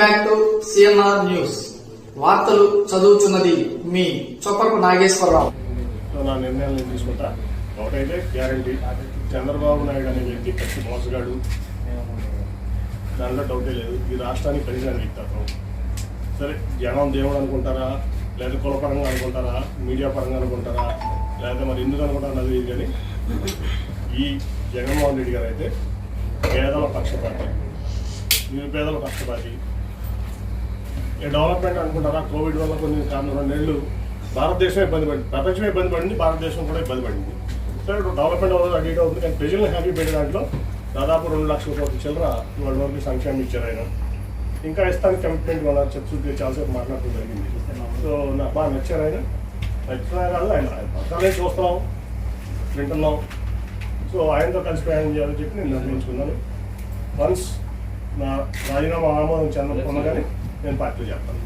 CNR news. వార్తలు చదువుతున్నది మీ చొప్పకు నాగేశ్వరరావు. నా నిర్ణయాలు నేను తీసుకుంటా. ఒకటైతే గ్యారంటీ. చంద్రబాబు నాయుడు అనే వ్యక్తి కచ్చి మోసగాడు. దాంట్లో డౌటే లేదు. ఈ రాష్ట్రానికి కలిసిన వ్యక్తి అతను సరే జనం దేవుడు అనుకుంటారా? లేదా కులపరంగా అనుకుంటారా? మీడియా పరంగా అనుకుంటారా? లేదా మరి ఎందుకు అనుకుంటారా అది కానీ ఈ జగన్మోహన్ రెడ్డి గారు అయితే పేదల పక్షపాతి. నిరుపేదల పక్షపాతి. డెవలప్మెంట్ అనుకుంటారా? కోవిడ్ వల్ల కొన్ని కారణం నెలలు భారతదేశం ఇబ్బంది పడింది. ప్రపంచం ఇబ్బంది పడింది భారతదేశం కూడా ఇబ్బంది పడింది. సో ఇప్పుడు డెవలప్మెంట్ వల్ల అటు ఇటు అవుతుంది. కానీ ప్రజలను హ్యాపీ పెట్టే దాంట్లో దాదాపు రెండు లక్షల కోట్ల చిల్లర వాళ్ళ వరకు సంక్షేమం ఇచ్చారు ఆయన. ఇంకా ఇస్తాను కమిట్మెంట్ మన చర్చ చాలాసేపు మాట్లాడటం జరిగింది. సో నాకు బాగా నచ్చారు ఆయన. నచ్చిన కాదు ఆయన ఆయన పత్రాలే చూస్తున్నాం వింటున్నాం సో ఆయనతో కలిసి ప్రయాణం చేయాలని చెప్పి నేను నిర్ణయించుకున్నాను. వన్స్ నా రాజీనామా ఆమోదం చెందకుండా కానీ నేను పార్టీ చేస్తాను.